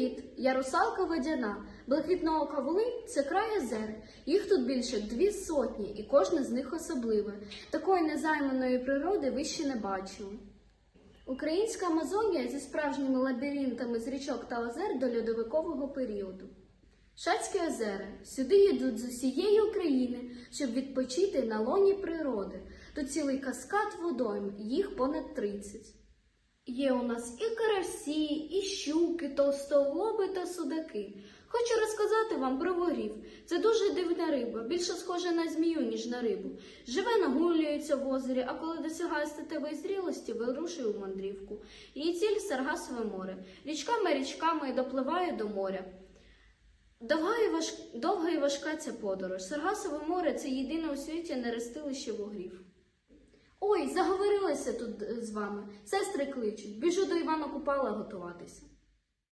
Привіт! Я русалка водяна. Блакитного Волинь – це край озер. Їх тут більше дві сотні, і кожне з них особливе. Такої незайманої природи ви ще не бачили. Українська Амазонія зі справжніми лабіринтами з річок та озер до льодовикового періоду. Шацькі озера. Сюди їдуть з усієї України, щоб відпочити на лоні природи. Тут цілий каскад водойм, їх понад 30. Є у нас і карасі, і щуки, товстолоби та судаки. Хочу розказати вам про ворів. Це дуже дивна риба, більше схожа на змію, ніж на рибу. Живе нагулюється в озері, а коли досягає статевої зрілості, вирушує у мандрівку. Її ціль Саргасове море. Річками річками допливає до моря. Довга і, важ... Довга і важка ця подорож. Саргасове море це єдине у світі нерестилище вугрів. Ой, заговорилася тут е, з вами. Сестри кличуть. Біжу до Івана Купала готуватися.